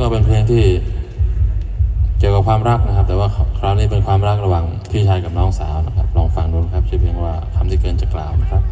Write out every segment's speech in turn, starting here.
ก็เป็นเพลงที่เกี่ยวกับความรักนะครับ แต่ว่าคราวนี้เป็นความรักระหว่างพี่ชายกับน้องสาวนะครับ ลองฟังดูนะครับชื่อเพลงว่าคำที่เกินจะกล่าวนะครับ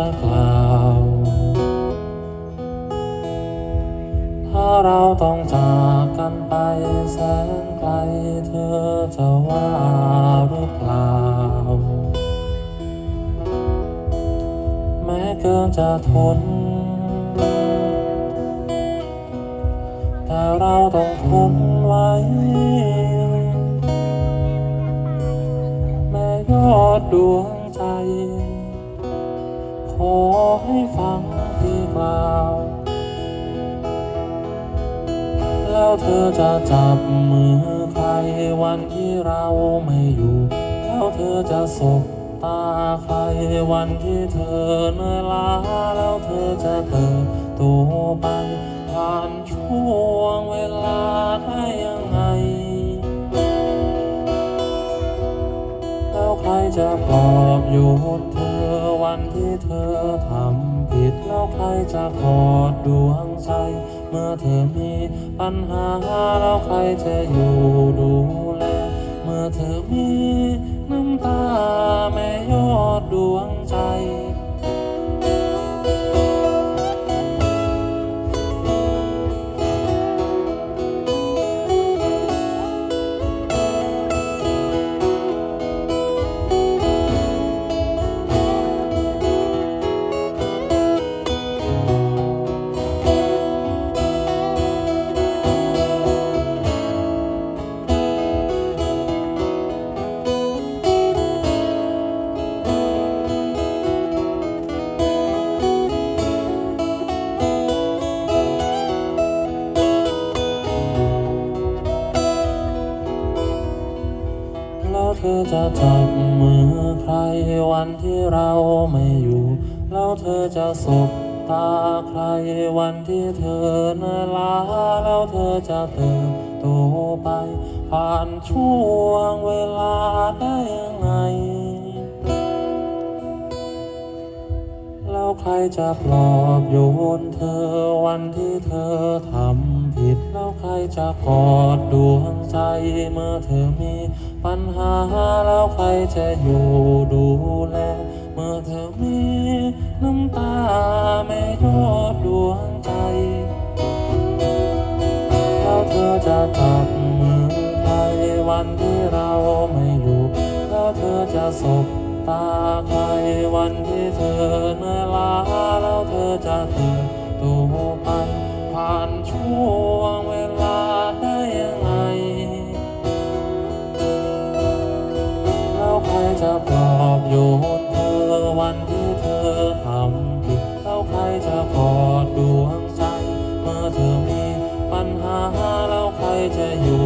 จะกล่าวถ้าเราต้องจากกันไปแสนไกลเธอจะว่าหรือเปล่า แม้เกินจะทน แต่เราต้องทนไว้แม่ยอดดวงใจ ขอให้ฟังที่กล่าวแล้วเธอจะจับมือใครวันที่เราไม่อยู่ แล้วเธอจะสบตาใครวันที่เธอเหนื่อยล้าแล้วเธอจะเติบโตไปผ่านช่วงเวลาได้ยังไง แล้วใครจะปลอบโยนเธอวัน ครจะกอดดวงใจ เมื่อเธอมีปัญหาแล้วใครจะอยู่ดูแล เมื่อเธอมีน้ำตาแม่ยอดดวงใจ แล้วเธอจะสบตาใครวันที่เธอเหนื่อลาแล้วเธอจะเติบโตไป ผ่านช่วงเวลาได้ยังไง แล้วใครจะปลอบโยนเธอวันที่เธอทำผิด แล้วใครจะกอดดวงใจเมื่อเธอมีปัญหาแล้วใครจะอยู่ดูแล มื่อเธอมีน้ำตาไม่ยอดดวงใจแล้วเธอจะจับมือใครวันที่เราไม่อยู่แล้วเธอจะสบตาใครวันที่เธอเหนื่อยล้าแล้วเธอจะติบโตไปผ่านช่วงเวลาได้ยังไง แล้วใครจะปลอบโยน จะอยู่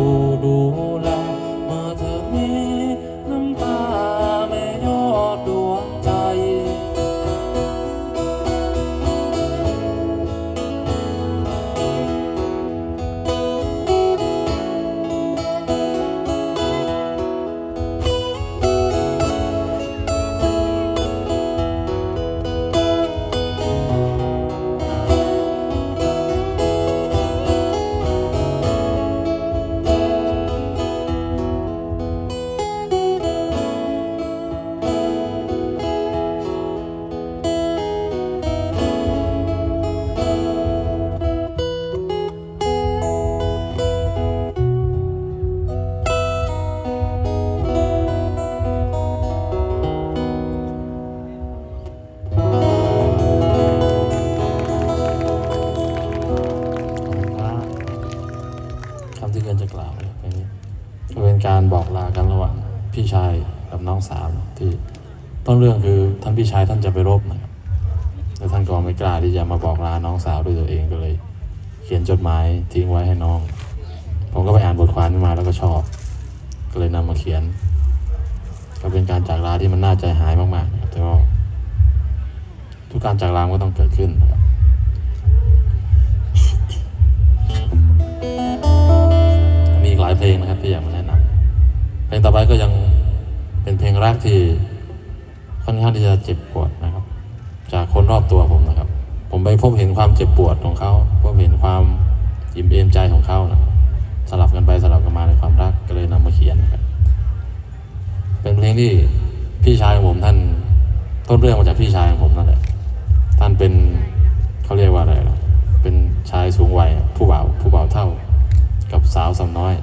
ต้นเรื่องคือท่านพี่ชายท่านจะไปรบนะครับแล้วท่านก็ไม่กล้าที่จะมาบอกลาน้องสาวด้วยตัวเองก็เลย เขียนจดหมายทิ้งไว้ให้น้อง ผมก็ไปอ่านบทความนี้มาแล้วก็ชอบ ก็เลยนำมาเขียน ก็เป็นการจากลาที่มันน่าใจหายมากๆนะครับแต่ว่าทุกการจากลาก็ต้องเกิดขึ้นนะครับมีอีกหลายเพลงนะครับที่อยากมาแนะนำเพลงต่อไปก็ยังเป็นเพลงรักที่ ค่อนข้างที่จะเจ็บปวดนะครับ จากคนรอบตัวผมนะครับ ผมไปพบเห็นความเจ็บปวดของเขาพบเห็นความอิ่มเอมใจของเขานะครับสลับกันไปสลับกันมาในความรักก็เลยนำมาเขียนนะครับ เป็นเพลงที่พี่ชายของผมท่านต้นเรื่องมาจากพี่ชายของผมนั่นแหละท่านเป็นเขาเรียกว่าอะไรล่ะเป็นชายสูงวัยผู้บ่าวผู้บ่าวเท่า กับสาวสำน้อย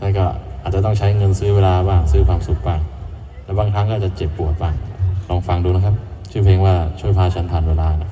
แล้วก็อาจจะต้องใช้เงินซื้อเวลาบ้างซื้อความสุขบ้าง และบางครั้งก็อาจจะเจ็บปวดบ้างลองฟังดูนะครับ ชื่อเพลงว่าช่วยพาฉันผ่านเวลานะ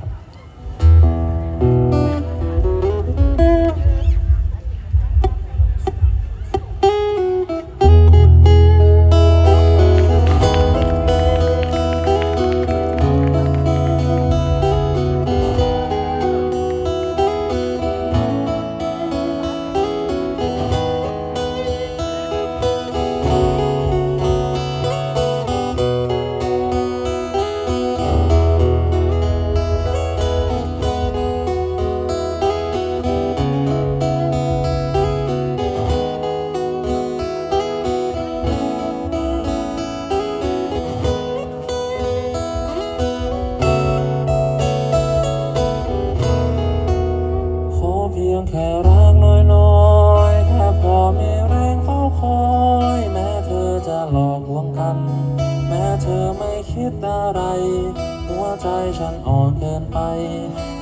ใจอ่อนเกินไป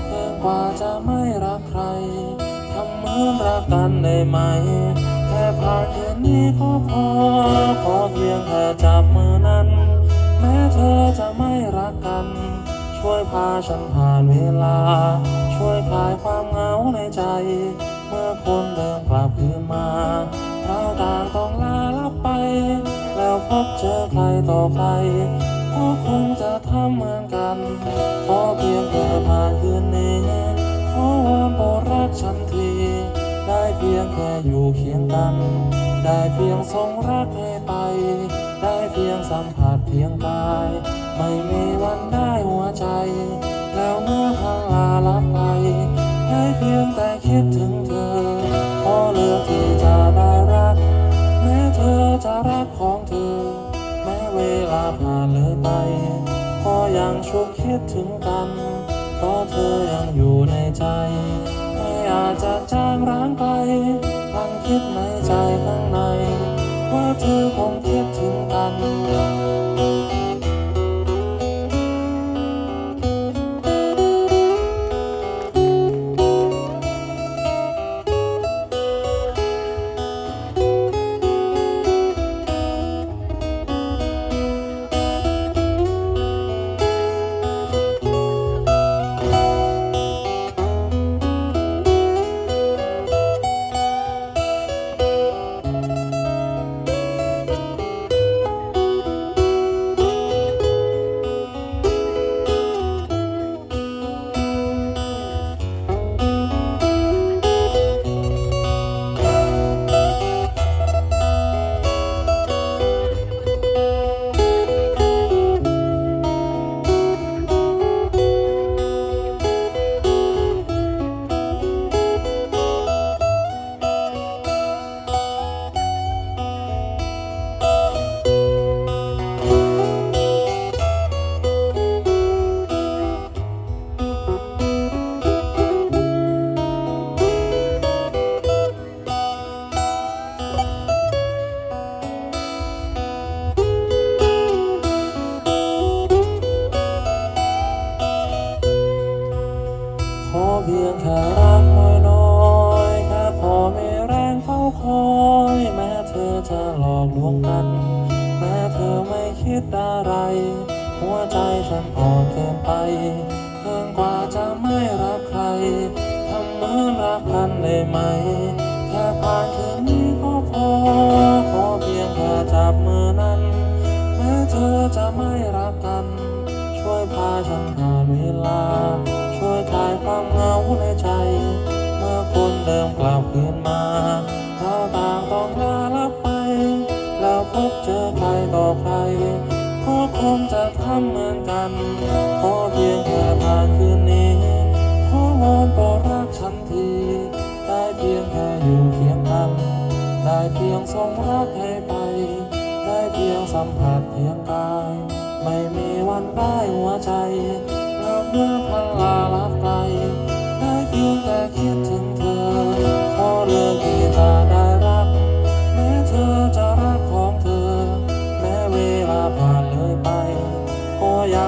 เกินกว่าจะไม่รักใคร ทำเหมือนรักกันได้ไหม แค่ผ่านคืนนี้ก็พอ ขอเพียงแค่จับมือนั้น แม้เธอจะไม่รักกัน ช่วยพาฉันผ่านเวลา ช่วยคลายความเหงาในใจ เมื่อคนเดินกลับคืนมา เราต่างต้องลาลับไป แล้วพบเจอใครต่อใคร ก็คงจะทำเหมือนกันขอเพียงแค่ผ่านคืนนี้ขอวอนโปรดรักฉันที ได้เพียงแค่อยู่เคียงกัน ได้เพียงส่งรักให้ไป ได้เพียงสัมผัสเพียงกาย ไม่มีวันได้หัวใจ แล้วเมื่อพาลาลับไปได้เพียงแต่คิดถึงเธอขอเลือกที่จะได้รัก แม้เธอจะรักของเธอ แม้เวลาผ่านเลย ไป ก็ยังชุกคิดถึงกัน เพราะเธอยังอยู่ในใจ ไม่อาจจะจางร้างไปพังคิดในใจข้างใน ว่าเธอคงคิดถึงกัน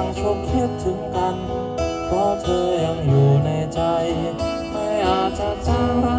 ยังชกคิดถึงกัน เพราะเธอยังอยู่ในใจ ไม่อาจจะจาง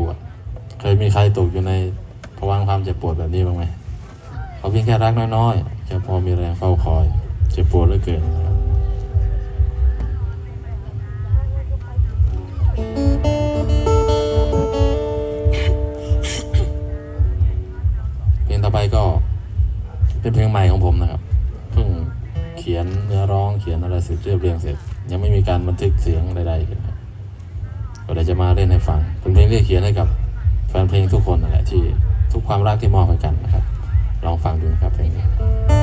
ปวด เคยมีใครตกอยู่ในภวังความเจ็บปวดแบบนี้บ้างไหมเขาเพียงแค่รักน้อยๆแค่พอมีแรงเฝ้าคอย เจ็บปวดเหลือเกินนะครับเพลงต่อไปก็เป็นเพลงใหม่ของผมนะครับเพิ่งเขียนเนื้อร้องเขียนอะไรเสร็จเรียบเรียงเสร็จ ยังไม่มีการบันทึกเสียงใดๆเลยครับ ก็เลยจะมาเล่นให้ฟังเป็นเพลงที่เขียนให้กับแฟนเพลงทุกคนนั่นแหละที่ทุกความรักที่มอบให้กันนะครับ ลองฟังดูนะครับเพลงนี้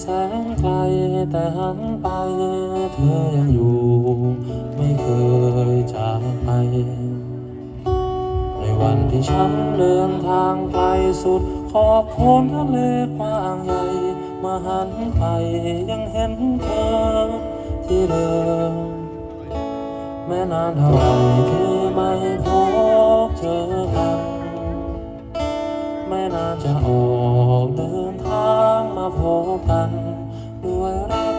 แสนไกลแต่หันไป เธอยังอยู่ ไม่เคยจากไป ในวันที่ฉันเดินทางไกลสุด ขอบพ้นทะเลกว้างใหญ่มาหันไปยังเห็นเธอที่เดิมแม้นานเท่าไรที่ไม่พบเจอกันไม่น่าจะออกเดิน ทางมาพบกัน ด้วยรัก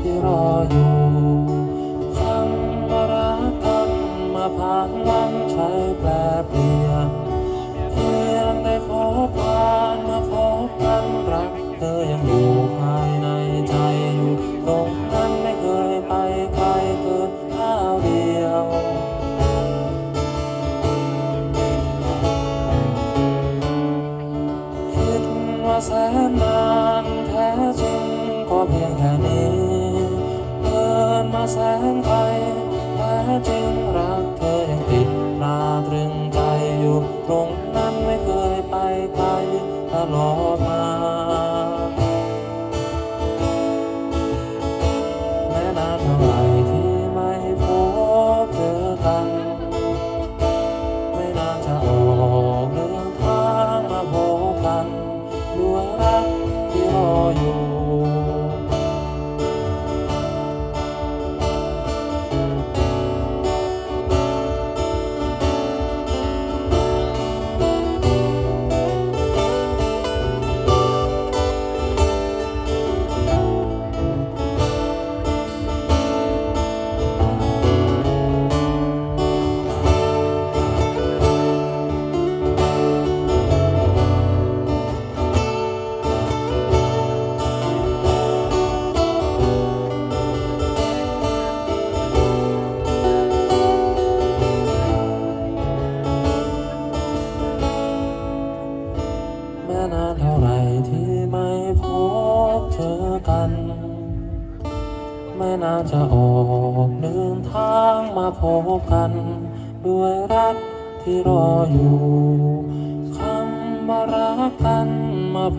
ที่รออยู่คำว่ารักกันมาผ่านวันใช้แปรเปลี่ยนเพียงได้พบกันมาพบกันรักเธอยังอยู่ love.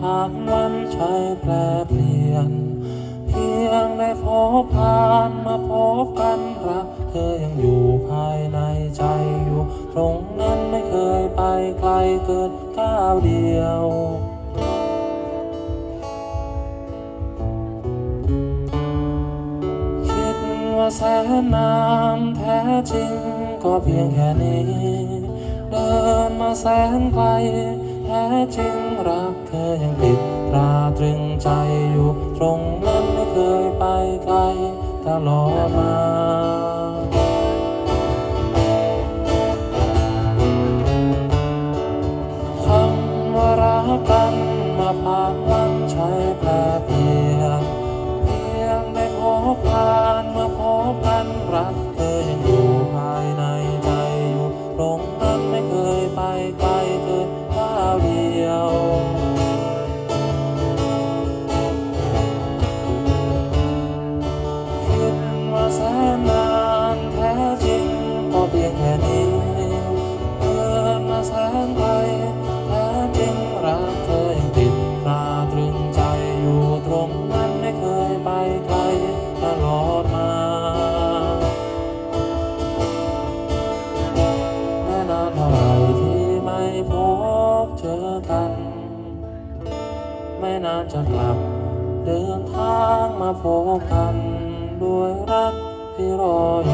ผ่านวันใช้แปรเปลี่ยน เพียงได้พบผ่านมาพบกันรักเธอยังอยู่ภายในใจอยู่ ตรงนั้นไม่เคยไปไกลเกินก้าวเดียวคิดว่าแสนนานแท้จริงก็เพียงแค่นี้ เดินมาแสนไกลแท้จริง รักเธอยังติดตราตรึงใจอยู่ ตรงนั้นไม่เคยไปไกลตลอดมาคำว่ารักกันมาผ่าางมาพบกันด้วยรักที่รออยู่